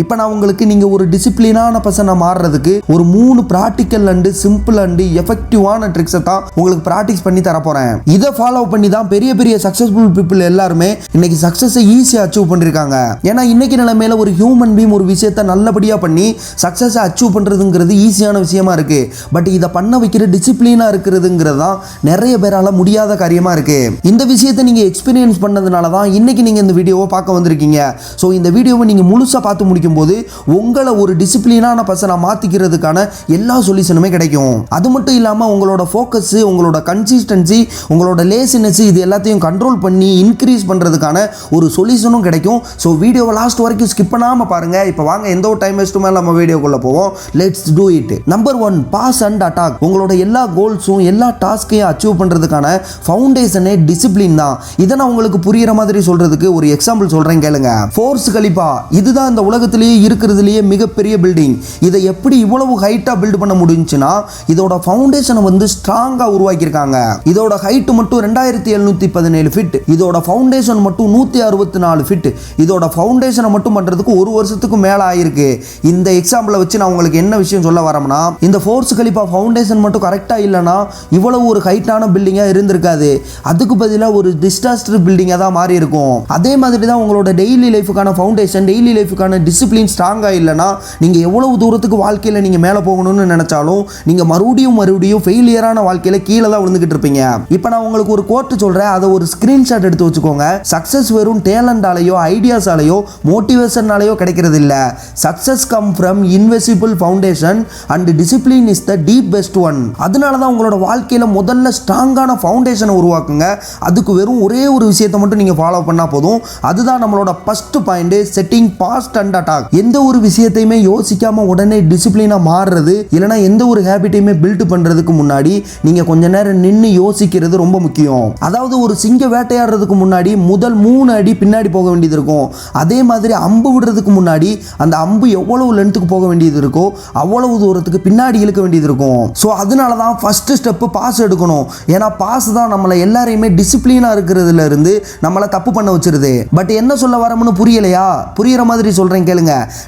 இப்போ நான் உங்களுக்கு நீங்கள் ஒரு டிசிப்ளினான பர்சனை மாறுறதுக்கு ஒரு மூணு ப்ராக்டிக்கல் அண்டு சிம்பிள் அண்டு எஃபெக்டிவான ட்ரிக்ஸை தான் உங்களுக்கு ப்ராக்டிஸ் பண்ணி தர போகிறேன் இதை ஃபாலோ பண்ணி தான் பெரிய பெரிய சக்ஸஸ்ஃபுல் பீப்புள் எல்லாருமே இன்னைக்கு சக்ஸஸை ஈஸியாக அச்சீவ் பண்ணியிருக்காங்க ஏன்னா இன்னைக்கு நிலைமையில ஒரு ஹியூமன் பீம் ஒரு விஷயத்தை நல்லபடியாக பண்ணி சக்ஸஸை அச்சீவ் பண்ணுறதுங்கிறது ஈஸியான விஷயமா இருக்கு. பட் இதை பண்ண வைக்கிற டிசிப்ளினாக இருக்கிறதுங்கிறது தான் நிறைய பேரால் முடியாத காரியமாக இருக்கு. இந்த விஷயத்தை நீங்கள் எக்ஸ்பீரியன்ஸ் பண்ணதுனால தான் இன்னைக்கு நீங்கள் இந்த வீடியோவை பார்க்க வந்திருக்கீங்க. ஸோ இந்த வீடியோவை நீங்கள் முழுசாக பார்த்து போது உங்களை ஒரு டிசிப்ளினான பர்சனாக மாற்றிக்கிறதுக்கான எல்லா சொல்யூஷனுமே கிடைக்கும். அது மட்டும் இல்லாமல் உங்களோட ஃபோக்கஸ் உங்களோட கன்சிஸ்டன்சி உங்களோட லேசினஸ் இது எல்லாத்தையும் கண்ட்ரோல் பண்ணி இன்க்ரீஸ் பண்ணுறதுக்கான ஒரு சொல்யூஷனும் கிடைக்கும். ஸோ வீடியோவை லாஸ்ட் வரைக்கும் ஸ்கிப் பண்ணாமல் பாருங்கள் இப்போ வாங்க எந்த ஒரு டைம் வேஸ்ட்டுமே நம்ம வீடியோக்குள்ளே போவோம். Let's do it number one pass and attack உங்களோட எல்லா கோல்ஸும் எல்லா டாஸ்கையும் அச்சீவ் பண்ணுறதுக்கான ஃபவுண்டேஷனே டிசிப்ளின் தான். இதை நான் உங்களுக்கு புரிகிற மாதிரி சொல்கிறதுக்கு ஒரு எக்ஸாம்பிள் சொல்கிறேன் கேளுங்க. ஃபோர்ஸ் கலிப்பா இதுதான் இந்த உலகத்தில் உலகத்திலேயே இருக்கிறதுலேயே மிகப்பெரிய பில்டிங் இதை எப்படி இவ்வளவு ஹைட்டாக பில்ட் பண்ண முடிஞ்சுன்னா இதோட ஃபவுண்டேஷனை வந்து ஸ்ட்ராங்காக உருவாக்கியிருக்காங்க. இதோட ஹைட்டு மட்டும் ரெண்டாயிரத்தி எழுநூற்றி பதினேழு ஃபிட் இதோட ஃபவுண்டேஷன் மட்டும் நூற்றி அறுபத்தி நாலு ஃபிட் இதோட ஃபவுண்டேஷனை மட்டும் பண்ணுறதுக்கு ஒரு வருஷத்துக்கு மேலே ஆயிருக்கு. இந்த எக்ஸாம்பிளை வச்சு நான் உங்களுக்கு என்ன விஷயம் சொல்ல வரேன்னா இந்த ஃபோர்ஸ் கலிப்பா ஃபவுண்டேஷன் மட்டும் கரெக்டாக இல்லைன்னா இவ்வளவு ஒரு ஹைட்டான பில்டிங்காக இருந்திருக்காது. அதுக்கு பதிலாக ஒரு டிஸ்டாஸ்டர் பில்டிங்காக தான் மாறி இருக்கும் அதே மாதிரி தான் உங்களோட டெய்லி லைஃபுக்கான ஃபவுண்டேஷன் டெய்லி லைஃபுக்கான டிசிப்ளின் ஸ்ட்ராங்காக இல்லைன்னா நீங்கள் எவ்வளவு தூரத்துக்கு வாழ்க்கையில் நீங்கள் மேலே போகணும்னு நினச்சாலும் நீங்கள் மறுபடியும் மறுபடியும் ஃபெயிலியரான வாழ்க்கையில் கீழே தான் விழுந்துகிட்டு இருப்பீங்க. இப்போ நான் உங்களுக்கு ஒரு கோட்டு சொல்கிறேன் அதை ஒரு ஸ்க்ரீன்ஷாட் எடுத்து வச்சுக்கோங்க. சக்ஸஸ் வெறும் டேலண்டாலேயோ ஐடியாஸாலேயோ மோட்டிவேஷனாலேயோ கிடைக்கிறது இல்லை. Success come from invisible foundation and discipline is the deep best one அதனால தான் உங்களோட வாழ்க்கையில் முதல்ல ஸ்ட்ராங்கான ஃபவுண்டேஷனை உருவாக்குங்க. அதுக்கு வெறும் ஒரே ஒரு விஷயத்தை மட்டும் நீங்கள் ஃபாலோ பண்ணால் போதும். அதுதான் நம்மளோட first point setting fast and attack எந்த ஒரு விஷயத்தையுமே யோசிக்காம உடனே டிசிப்ளினா மாறுறது இல்லைனா எந்த ஒரு ஹேபிட்டையுமே பில்ட் பண்ணுறதுக்கு முன்னாடி நீங்கள் கொஞ்ச நேரம் நின்று யோசிக்கிறது ரொம்ப முக்கியம். அதாவது ஒரு சிங்க வேட்டையாடுறதுக்கு முன்னாடி முதல் மூணு அடி பின்னாடி போக வேண்டியது இருக்கும். அதே மாதிரி அம்பு விடுறதுக்கு முன்னாடி அந்த அம்பு எவ்வளவு லென்த்துக்கு போக வேண்டியது இருக்கோ அவ்வளவு தூரத்துக்கு பின்னாடி இழுக்க வேண்டியது இருக்கும். ஸோ அதனால தான் ஃபஸ்ட்டு ஸ்டெப்பு பாஸ் எடுக்கணும். ஏன்னா பாஸ் தான் நம்மளை எல்லாரையுமே டிசிப்ளினாக இருக்கிறதுல இருந்து நம்மளை தப்பு பண்ண வச்சிருது. பட் என்ன சொல்ல வரமுன்னு புரியலையா? புரியிற மாதிரி சொல்கிறேன் கேளுங்க.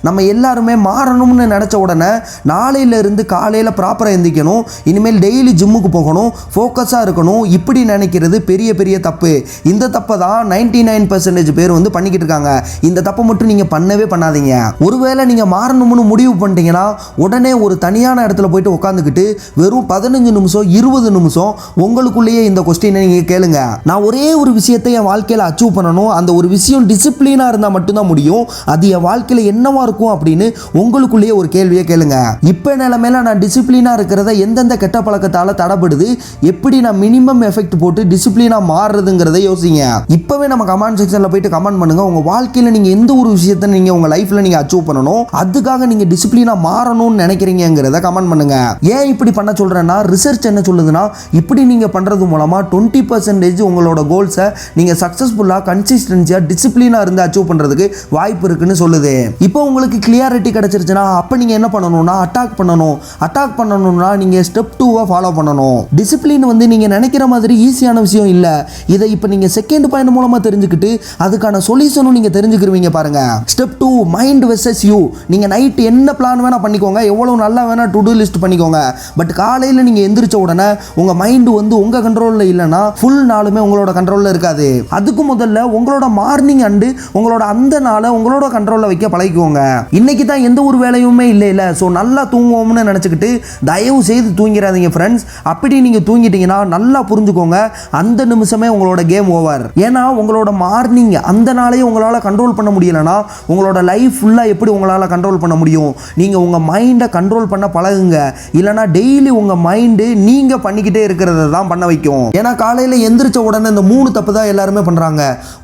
நம்ம எல்லாருமே மாறணும்னு நினச்ச உடனே நாளையில இருந்து காலையில் ப்ராப்பராக எந்திக்கணும். இனிமேல் டெய்லி ஜிம்முக்கு போகணும். ஃபோக்கஸாக இருக்கணும். இப்படி நினைக்கிறது பெரிய பெரிய தப்பு. இந்த தப்பை தான் நைன்டி நைன் பர்சன்டேஜ் பேர் வந்து பண்ணிக்கிட்டு இருக்காங்க. இந்த தப்பை மட்டும் நீங்கள் பண்ணவே பண்ணாதீங்க. ஒருவேளை நீங்கள் மாறணும்னு முடிவு பண்ணிட்டீங்கன்னா உடனே ஒரு தனியான இடத்துல போயிட்டு உட்காந்துக்கிட்டு வெறும் பதினஞ்சு நிமிஷம் இருபது நிமிஷம் உங்களுக்குள்ளேயே இந்த கொஸ்டினை நீங்கள் கேளுங்க. நான் ஒரே ஒரு விஷயத்தை என் வாழ்க்கையில் அச்சீவ் பண்ணணும். அந்த ஒரு விஷயம் டிசிப்ளினாக இருந்தால் மட்டும்தான் முடியும். அது என் வாழ்க்கையில் என்னவா இருக்கும் அப்படின்னு உங்களுக்குள்ளேயே ஒரு கேள்வியை கேளுங்க. இப்போ நிலைமையில நான் டிசிப்ளினாக இருக்கிறத எந்தெந்த கெட்ட பழக்கத்தால் தடைப்படுது எப்படி நான் மினிமம் எஃபெக்ட் போட்டு டிசிப்ளினாக மாறுறதுங்கிறத யோசிங்க. இப்போவே நம்ம கமெண்ட் செக்ஷனில் போயிட்டு கமெண்ட் பண்ணுங்க. உங்கள் வாழ்க்கையில் நீங்கள் எந்த ஒரு விஷயத்தை நீங்கள் உங்கள் லைஃப்பில் நீங்கள் அச்சீவ் பண்ணணும் அதுக்காக நீங்கள் டிசிப்ளினாக மாறணும்னு நினைக்கிறீங்கிறத கமெண்ட் பண்ணுங்க. ஏன் இப்படி பண்ண சொல்கிறேன்னா ரிசர்ச் என்ன சொல்லுதுன்னா இப்படி நீங்கள் பண்ணுறது மூலமாக டுவெண்ட்டி பர்சன்டேஜ் உங்களோட கோல்ஸை நீங்கள் சக்ஸஸ்ஃபுல்லாக கன்சிஸ்டன்சியாக டிசிப்ளினாக இருந்து அச்சீவ் பண்ணுறதுக்கு வாய்ப்பு இருக்குன்னு சொல்லுது. இப்போ உங்களுக்கு கிளியாரிட்டி கிடச்சிருச்சுன்னா அப்போ நீங்கள் என்ன பண்ணணும்னா அட்டாக் பண்ணணும். அட்டாக் பண்ணணும்னா நீங்கள் ஸ்டெப் டூவை ஃபாலோ பண்ணணும். டிசிப்ளின் வந்து நீங்கள் நினைக்கிற மாதிரி ஈஸியான விஷயம் இல்லை. இதை இப்போ நீங்கள் செகண்ட் பாயிண்ட் மூலமாக தெரிஞ்சுக்கிட்டு அதுக்கான சொல்யூஷனும் நீங்கள் தெரிஞ்சுக்கிருவீங்க பாருங்க. Step two mind versus you நீங்கள் நைட் என்ன பிளான் வேணால் பண்ணிக்கோங்க. எவ்வளோ நல்லா வேணால் டு டூ லிஸ்ட் பண்ணிக்கோங்க. பட் காலையில் நீங்கள் எந்திரிச்ச உடனே உங்கள் மைண்டு வந்து உங்கள் கண்ட்ரோலில் இல்லைன்னா ஃபுல் நாளுமே உங்களோட கண்ட்ரோலில் இருக்காது. அதுக்கு முதல்ல உங்களோட மார்னிங் அண்டு உங்களோட அந்த நாளை உங்களோட கண்ட்ரோலில் வைக்க பழகிக்கோங்க. இன்னைக்கு தான் எந்த ஒரு வேலையுமே இல்லை இல்லை. ஸோ நல்லா தூங்குவோம்னு நினச்சிக்கிட்டு தயவு செய்து தூங்கிடாதீங்க ஃப்ரெண்ட்ஸ் அப்படி நீங்கள் தூங்கிட்டீங்கன்னா நல்லா புரிஞ்சுக்கோங்க. அந்த நிமிஷமே உங்களோட கேம் ஓவர் ஏன்னா உங்களோட மார்னிங் அந்த நாளையும் உங்களால் கண்ட்ரோல் பண்ண முடியலன்னா உங்களோட லைஃப் ஃபுல்லாக எப்படி உங்களால் கண்ட்ரோல் பண்ண முடியும்? நீங்கள் உங்கள் மைண்டை கண்ட்ரோல் பண்ண பழகுங்க. இல்லைனா டெய்லி உங்கள் மைண்டு நீங்கள் பண்ணிக்கிட்டே இருக்கிறத தான் பண்ண வைக்கும். ஏன்னா காலையில் எந்திரிச்ச உடனே இந்த மூணு தப்பு தான் எல்லாருமே பண்ணுறாங்க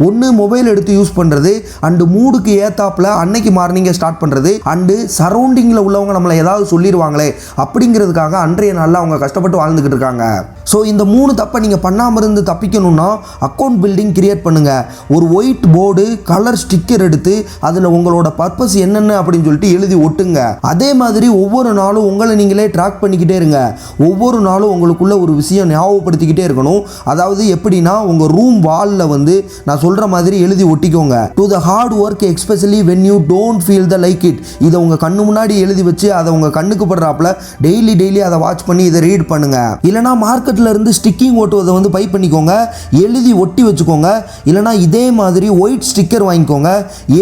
ஒன்று மொபைல் எடுத்து யூஸ் பண்ணுறது அண்டு மூடுக்கு ஏத்தாப்பில் அன்னைக்கு மார்னிங்கே ஸ்டார்ட் பண்ணுறது அண்டு சரௌண்டிங்கில் உள்ளவங்க நம்மளை ஏதாவது சொல்லிடுவாங்களே அப்படிங்கிறதுக்காக அன்றைய நாளில் அவங்க கஷ்டப்பட்டு வாழ்ந்துக்கிட்டு இருக்காங்க. ஸோ இந்த மூணு தப்பை நீங்கள் பண்ணாமல் இருந்து தப்பிக்கணும்னா அக்கௌண்ட் பில்டிங் கிரியேட் பண்ணுங்கள் ஒரு ஒயிட் போர்டு கலர் ஸ்டிக்கர் எடுத்து அதில் உங்களோட பர்பஸ் என்னென்ன அப்படின்னு சொல்லிட்டு எழுதி ஒட்டுங்க. அதே மாதிரி ஒவ்வொரு நாளும் உங்களை நீங்களே ட்ராக் பண்ணிக்கிட்டே இருங்க. ஒவ்வொரு நாளும் உங்களுக்குள்ள ஒரு விஷயம் ஞாபகப்படுத்திக்கிட்டே இருக்கணும். அதாவது எப்படின்னா உங்கள் ரூம் வாலில் வந்து நான் சொல்கிற மாதிரி எழுதி ஒட்டிக்கோங்க. Do the hard work especially when you don't feel the like it இதை உங்கள் கண்ணு முன்னாடி எழுதி வச்சு அதை உங்கள் கண்ணுக்கு படுறாப்புல டெய்லி டெய்லி அதை வாட்ச் பண்ணி இதை ரீட் பண்ணுங்க. இல்லைனா மார்க்கெட்டில் இருந்து ஸ்டிக்கிங் ஓட்டுவதை வந்து பை பண்ணிக்கோங்க. எழுதி ஒட்டி வச்சுக்கோங்க. இல்லைனா இதே மாதிரி ஒயிட் ஸ்டிக்கர் வாங்கிக்கோங்க.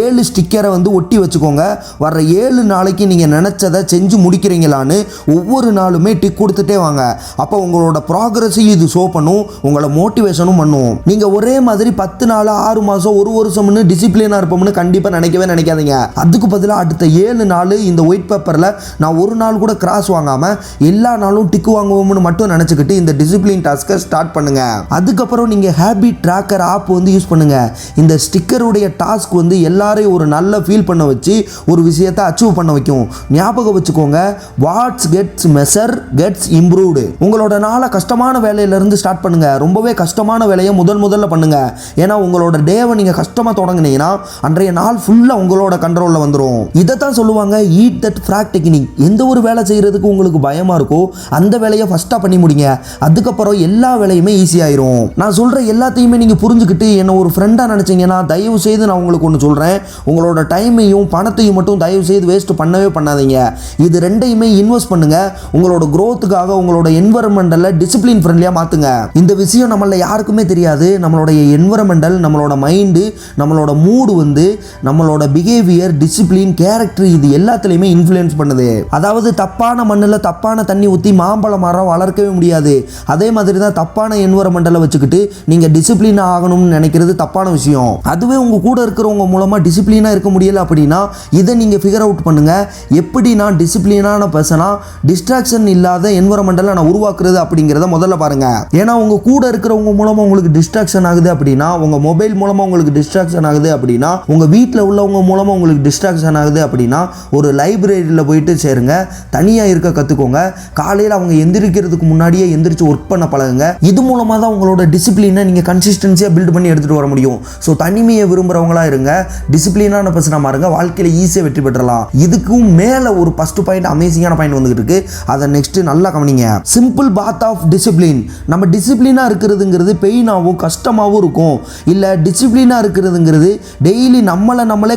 ஏழு ஸ்டிக்கரை வந்து ஒட்டி வச்சுக்கோங்க. வர்ற ஏழு நாளைக்கு நீங்கள் நினச்சதை செஞ்சு முடிக்கிறீங்களான்னு ஒவ்வொரு நாளுமே டிக் கொடுத்துட்டே வாங்க. அப்போ உங்களோட ப்ராக்ரஸையும் இது ஷோ பண்ணும். உங்களை மோட்டிவேஷனும் பண்ணும். நீங்கள் ஒரே மாதிரி பத்து நாள் ஆறு மாதம் ஒரு வருஷம்னு டிசிப்ளினாக இருப்போம்னு கண்டிப்பாக நினைக்கவே நினைக்காதீங்க. அதுக்கு பதிலாக அடுத்த ஏழு நாள் இந்த ஒயிட் பேப்பரில் நான் ஒரு நாள் கூட கிராஸ் வாங்காமல் எல்லா நாளும் டிக்கு வாங்குவோம்னு மட்டும் நினச்சிக்கிட்டு இந்த டிசிப்ளின் டாஸ்க்கை ஸ்டார்ட் பண்ணுங்கள் அதுக்கப்புறம் நீங்கள் ஹேபிட் ட்ராக்கர் ஆப் வந்து யூஸ் பண்ணுங்கள் இந்த ஸ்டிக்கருடைய டாஸ்க் வந்து எல்லாரையும் ஒரு நல்ல ஃபீல் பண்ண வச்சு ஒரு விஷயத்தை அச்சீவ் பண்ண வைக்கும். ஞாபகம் வச்சுக்கோங்க what's gets measure gets improved உங்களோட நாளை கஷ்டமான வேலையிலேருந்து ஸ்டார்ட் பண்ணுங்கள் ரொம்பவே கஷ்டமான வேலையை முதல் முதல்ல பண்ணுங்கள் ஏன்னா உங்களோட டேவை நீங்கள் கஷ்டமாக தொடங்கினீங்கன்னா அன்றைய நாள் ஃபுல்லாக உங்களோட கண்ட்ரோலில் வந்துடும் இதை தான் சொல்லுவாங்க ஈட் தட் ஃப்ராக் டெக்னிக் எந்த ஒரு வேலை செய்கிறதுக்கு உங்களுக்கு பயமாக இருக்கோ அந்த வேலையை ஃபஸ்ட்டாக பண்ணி முடிங்க. அதுக்கப்புறம் எல்லா வேலையுமே ஈஸியாயிரும் நான் சொல்கிற எல்லாத்தையுமே நீங்கள் புரிஞ்சுக்கிட்டு என்னை ஒரு ஃப்ரெண்டாக நினச்சிங்கன்னா தயவு செய்து நான் உங்களுக்கு ஒன்று சொல்கிறேன் உங்களோட டைமையும் பணத்தையும் மட்டும் தயவு செய்து வேஸ்ட் பண்ணவே பண்ணாதீங்க. இது ரெண்டையுமே இன்வெஸ்ட் பண்ணுங்கள் உங்களோட க்ரோத்துக்காக உங்களோட என்வரன்மெண்டலை டிசிப்ளின் ஃப்ரெண்ட்லியாக மாற்றுங்க இந்த விஷயம் நம்மள யாருக்குமே தெரியாது. நம்மளுடைய என்வரன்மெண்டல் நம்மளோட மைண்டு நம்மளோட மூடு வந்து நம்மளோட பிஹேவியர் டிசிப்ளின் கேரக்டர் இது எல்லாத்துலேயுமே இன்ஃப்ளூயன்ஸ் பண்ணுது. அதாவது தப்பான மண்ணில் தப்பான தண்ணி ஊற்றி மாம்பழ மரம் வளர்க்கவே முடியாது. அதே மாதிரி தான் தப்பான என்வரன்மெண்டலை வச்சுக்கிட்டு நீங்கள் டிசிப்ளின் ஆகணும்னு நினைக்கிறது தப்பான விஷயம். அதுவே உங்கள் கூட இருக்கிறவங்க மூலமாக டிசிப்ளினாக இருக்க முடியல அப்படின்னா இதை நீங்கள் ஃபிகர் அவுட் பண்ணுங்கள் எப்படி நான் டிசிப்ளினான பர்சனாக டிஸ்ட்ராக்ஷன் இல்லாத என்வரன்மெண்டலை நான் உருவாக்குறது அப்படிங்கிறத முதல்ல பாருங்கள் ஏன்னா உங்கள் கூட இருக்கிறவங்க மூலமாக உங்களுக்கு டிஸ்ட்ராக்ஷன் ஆகுது அப்படின்னா உங்கள் மொபைல் மூலமாக உங்களுக்கு டிஸ்ட்ராக்ஷன் ஆகுது அப்படின்னா உங்கள் வீட்டில் உள்ளவங்க மூலமாக உங்களுக்கு டிஸ்ட்ராக்ஷன் ஆகுது அப்படின்னா ஒரு லைப்ரரியில் போயிட்டு சேருங்க. தனியாக இருக்க கற்றுக்கோங்க காலையில் அவங்க எந்திரிக்கிறதுக்கு முன்னாடியே எந்திரிச்சு ஒர்க் பண்ண பழகுங்க. இது மூலமாக தான் உங்களோட டிசிப்ளினை நீங்கள் கன்சிஸ்டன்சியாக பில்ட் பண்ணி எடுத்துகிட்டு வர முடியும். ஸோ தனிமையை விரும்புகிறவங்களாக இருங்க. டிசிப்ளினான பர்சனாக மாறுங்க. வாழ்க்கையில் ஈஸியாக வெற்றி பெற்றலாம். இதுக்கும் மேலே ஒரு ஃபஸ்ட்டு பாயிண்ட் அமேசிங்கான பாயிண்ட் வந்துகிட்டு இருக்கு அதை நெக்ஸ்ட் நல்லா கவனிங்க. சிம்பிள் பாத் ஆஃப் டிசிப்ளின் நம்ம டிசிப்ளினாக இருக்கிறதுங்கிறது பெயினாகவும் கஷ்டமாகவும் இருக்கும். இல்லை டிசிப்ளினாக இருக்கிறதுங்கிறது டெய்லி நம்மளை நம்மளே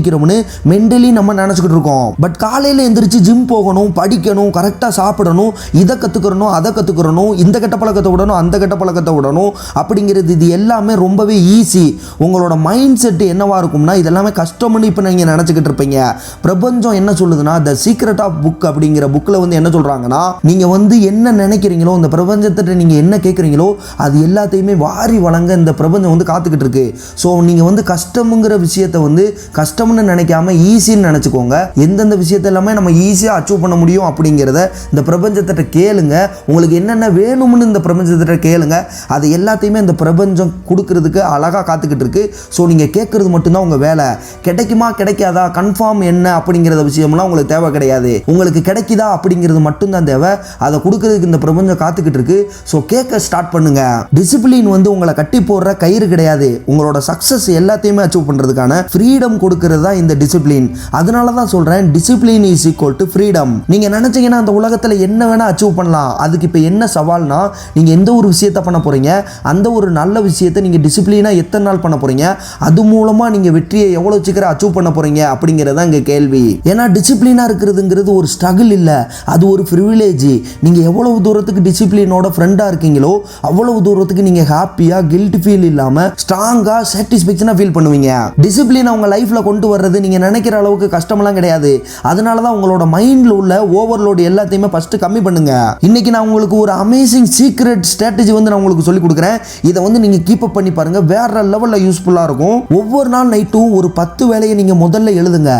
கஷ்டப்படுத்திக்கிறோம்னு மென்டலி நம்ம நினச்சிக்கிட்டு இருக்கோம். பட் காலையில் எந்திரிச்சு ஜிம் போகணும் படிக்கணும் கரெக்டாக சாப்பிடணும் இதை கற்றுக்கிறணும் அதை கற்றுக்கிறணும் இந்த கெட்ட பழக்கத்தை விடணும் அந்த கெட்ட பழக்கத்தை விடணும் அப்படிங்கிறது இது எல்லாமே ரொம்பவே ஈஸி உங்களோட மைண்ட் செட் என்னவா இருக்கும்னா இதெல்லாமே கஷ்டம்னு இப்போ நீங்கள் நினச்சிக்கிட்டு இருப்பீங்க. பிரபஞ்சம் என்ன சொல்லுதுன்னா த சீக்ரெட் ஆஃப் புக் அப்படிங்கிற புக்கில் வந்து என்ன சொல்கிறாங்கன்னா நீங்கள் வந்து என்ன நினைக்கிறீங்களோ இந்த பிரபஞ்சத்திட்ட நீங்கள் என்ன கேட்குறீங்களோ அது எல்லாத்தையுமே வாரி வழங்க இந்த பிரபஞ்சம் வந்து காத்துக்கிட்டு இருக்கு. ஸோ நீங்கள் வந்து கஷ்டம்ங்கிற விஷயத்தை வந்து கஷ்டம் கஷ்டம்னு நினைக்காம ஈஸின்னு நினச்சிக்கோங்க. எந்தெந்த விஷயத்த எல்லாமே நம்ம ஈஸியாக அச்சீவ் பண்ண முடியும் அப்படிங்கிறத இந்த பிரபஞ்சத்திட்ட கேளுங்க. உங்களுக்கு என்னென்ன வேணும்னு இந்த பிரபஞ்சத்திட்ட கேளுங்க. அது எல்லாத்தையுமே இந்த பிரபஞ்சம் கொடுக்கறதுக்கு அழகாக காத்துக்கிட்டு இருக்கு. ஸோ நீங்கள் கேட்குறது மட்டும்தான் உங்கள் வேலை. கிடைக்குமா கிடைக்காதா கன்ஃபார்ம் என்ன அப்படிங்கிறத விஷயம்லாம் உங்களுக்கு தேவை கிடையாது. உங்களுக்கு கிடைக்குதா அப்படிங்கிறது மட்டும்தான் தேவை. அதை கொடுக்கறதுக்கு இந்த பிரபஞ்சம் காத்துக்கிட்டு இருக்கு. ஸோ கேட்க ஸ்டார்ட் பண்ணுங்க. டிசிப்ளின் வந்து உங்களை கட்டி போடுற கயிறு கிடையாது. உங்களோட சக்ஸஸ் எல்லாத்தையுமே அச்சீவ் பண்ணுறதுக்கான ஃப்ரீடம் அப்படிங்கிறது தான் இந்த டிசிப்ளின் அதனால தான் சொல்கிறேன் discipline is equal to freedom நீங்கள் நினச்சிங்கன்னா அந்த உலகத்தில் என்ன வேணால் அச்சீவ் பண்ணலாம். அதுக்கு இப்போ என்ன சவால்னா நீங்கள் எந்த ஒரு விஷயத்தை பண்ண போகிறீங்க அந்த ஒரு நல்ல விஷயத்தை நீங்கள் டிசிப்ளினாக எத்தனை நாள் பண்ண போகிறீங்க அது மூலமாக நீங்கள் வெற்றியை எவ்வளோ சீக்கிரம் அச்சீவ் பண்ண போகிறீங்க அப்படிங்கிறது தான் இங்கே கேள்வி. ஏன்னா டிசிப்ளினாக இருக்கிறதுங்கிறது ஒரு ஸ்ட்ரகிள் இல்லை. அது ஒரு ப்ரிவிலேஜ் நீங்கள் எவ்வளவு தூரத்துக்கு டிசிப்ளினோட ஃப்ரெண்டாக இருக்கீங்களோ அவ்வளவு தூரத்துக்கு நீங்கள் ஹாப்பியாக கில்ட் ஃபீல் இல்லாமல் ஸ்ட்ராங்காக சாட்டிஸ்ஃபேக்ஷனாக ஃபீல் பண்ணுவீங்க. டிசிப்ளின் அவங்க லைஃப்பில் கொண்டு வர்றது நீங்கள் நினைக்கிற அளவுக்கு கஷ்டமெல்லாம் கிடையாது. அதனால தான் உங்களோட மைண்டில் உள்ள ஓவர்லோடு எல்லாத்தையுமே ஃபஸ்ட்டு கம்மி பண்ணுங்க. இன்னைக்கு நான் உங்களுக்கு ஒரு அமேசிங் சீக்ரெட் ஸ்ட்ராட்டஜி வந்து நான் உங்களுக்கு சொல்லி கொடுக்குறேன். இதை வந்து நீங்கள் கீப் அப் பண்ணி பாருங்க. வேற லெவலில் யூஸ்ஃபுல்லாக இருக்கும். ஒவ்வொரு நாள் நைட்டும் ஒரு பத்து வேலையை நீங்கள் முதல்ல எழுதுங்க.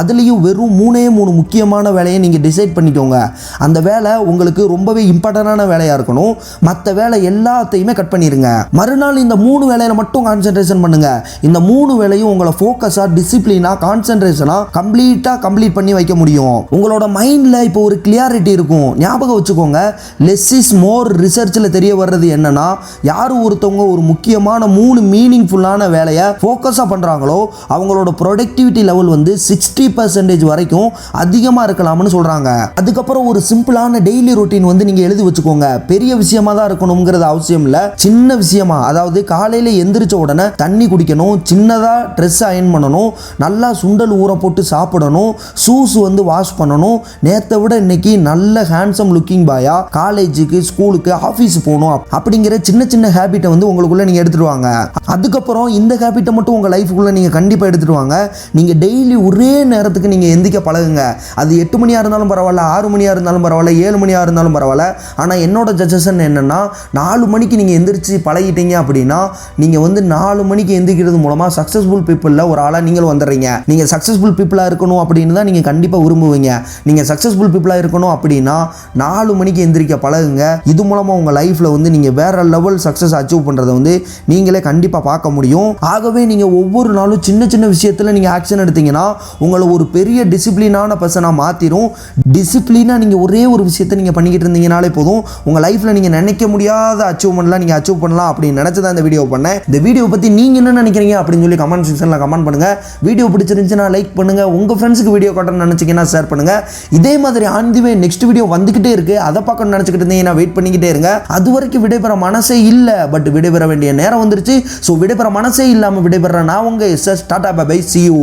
அதுலேயும் வெறும் மூணே மூணு முக்கியமான வேலையை நீங்கள் டிசைட் பண்ணிக்கோங்க. அந்த வேலை உங்களுக்கு ரொம்பவே இம்பார்ட்டண்டான வேலையாக இருக்கணும். மற்ற வேலை எல்லாத்தையுமே கட் பண்ணிடுங்க மறுநாள் இந்த மூணு வேலையில் மட்டும் கான்சென்ட்ரேஷன் பண்ணுங்க. இந்த மூணு வேலையும் உங்களை ஃபோக்கஸாக டிசிப்ளின் டிசிப்ளினாக கான்சென்ட்ரேஷனாக கம்ப்ளீட்டாக கம்ப்ளீட் பண்ணி வைக்க முடியும். உங்களோட மைண்டில் இப்போ ஒரு கிளியாரிட்டி இருக்கும். ஞாபகம் வச்சுக்கோங்க லெஸ் இஸ் மோர் ரிசர்ச்சில் தெரிய வர்றது என்னன்னா யார் ஒருத்தவங்க ஒரு முக்கியமான மூணு மீனிங்ஃபுல்லான வேலையை ஃபோக்கஸாக பண்ணுறாங்களோ அவங்களோட ப்ரொடக்டிவிட்டி லெவல் வந்து சிக்ஸ்டி பர்சன்டேஜ் வரைக்கும் அதிகமாக இருக்கலாம்னு சொல்கிறாங்க அதுக்கப்புறம் ஒரு சிம்பிளான டெய்லி ரொட்டீன் வந்து நீங்கள் எழுதி வச்சுக்கோங்க. பெரிய விஷயமா தான் இருக்கணுங்கிறது அவசியம் இல்லை. சின்ன விஷயமா அதாவது காலையில் எந்திரிச்ச உடனே தண்ணி குடிக்கணும் சின்னதாக ட்ரெஸ் அயன் பண்ணணும் நல்லா சுண்டல் ஊற போட்டு சாப்பிடணும் ஷூஸ் வந்து வாஷ் பண்ணணும். நேற்றை விட இன்னைக்கு நல்ல ஹேண்ட்ஸம் லுக்கிங் பாயா காலேஜுக்கு ஸ்கூலுக்கு ஆஃபீஸ் போகணும் அப்படிங்கிற சின்ன சின்ன ஹேபிட்டை வந்து உங்களுக்குள்ள நீங்கள் எடுத்துகிட்டு வாங்க அதுக்கப்புறம் இந்த ஹேபிட்டை மட்டும் உங்கள் லைஃபுக்குள்ளே நீங்கள் கண்டிப்பாக எடுத்துகிட்டு வாங்க நீங்கள் டெய்லி ஒரே நேரத்துக்கு நீங்கள் எந்திக்க பழகுங்க. அது எட்டு மணியாக இருந்தாலும் பரவாயில்ல ஆறு மணியாக இருந்தாலும் பரவாயில்ல ஏழு மணியாக இருந்தாலும் பரவாயில்ல. ஆனால் என்னோட ஜட்ஜஷன் என்னென்னா நாலு மணிக்கு நீங்கள் எந்திரிச்சு பழகிட்டீங்க அப்படின்னா நீங்கள் வந்து நாலு மணிக்கு எந்திரிக்கிறது மூலமாக சக்ஸஸ்ஃபுல் பீப்புளில் ஒரு ஆளாக நீங்களும் வந்துடுறீங்க. நீங்கள் சக்ஸஸ்ஃபுல் பீப்புளாக இருக்கணும் அப்படின்னு தான் நீங்கள் கண்டிப்பாக விரும்புவீங்க. நீங்கள் சக்ஸஸ்ஃபுல் பீப்புளாக இருக்கணும் அப்படின்னா நாலு மணிக்கு எந்திரிக்க பழகுங்க. இது மூலமாக உங்கள் லைஃப்பில் வந்து நீங்கள் வேற லெவல் சக்ஸஸ் அச்சீவ் பண்ணுறதை வந்து நீங்களே கண்டிப்பாக பார்க்க முடியும். ஆகவே நீங்கள் ஒவ்வொரு நாளும் சின்ன சின்ன விஷயத்தில் நீங்கள் ஆக்ஷன் எடுத்தீங்கன்னா உங்களை ஒரு பெரிய டிசிப்ளினான பர்சனாக மாற்றிடும் டிசிப்ளினாக நீங்கள் ஒரே ஒரு விஷயத்தை நீங்கள் பண்ணிக்கிட்டு இருந்தீங்கனாலே போதும் உங்கள் லைஃப்பில் நீங்கள் நினைக்க முடியாத அச்சீவ்மெண்ட்லாம் நீங்கள் அச்சீவ் பண்ணலாம் அப்படின்னு நினச்சி தான் இந்த வீடியோ பண்ணேன். இந்த வீடியோ பற்றி நீங்கள் என்ன நினைக்கிறீங்க அப்படின்னு சொல்லி கமெண்ட் செக்ஷனில் கமெண்ட் பண்ணுங்கள் வீடியோ பிடிச்சிருந்துச்சுன்னா லைக் பண்ணுங்கள் உங்கள் ஃப்ரெண்ட்ஸுக்கு வீடியோ காட்டணும்னு நினச்சிங்கன்னா ஷேர் பண்ணுங்கள் இதே மாதிரி ஆந்திவே நெக்ஸ்ட் வீடியோ வந்துக்கிட்டே இருக்குது அதை பார்க்கணும்னு நினச்சிக்கிட்டு இருந்தீங்கன்னா வெயிட் பண்ணிக்கிட்டே இருங்க. அது வரைக்கும் விடைபெற மனசே இல்லை பட் விடைபெற வேண்டிய நேரம் வந்துருச்சு. ஸோ விடைபெற மனசே இல்லாமல் விடைபெற நான் உங்கள் S S tata bye see you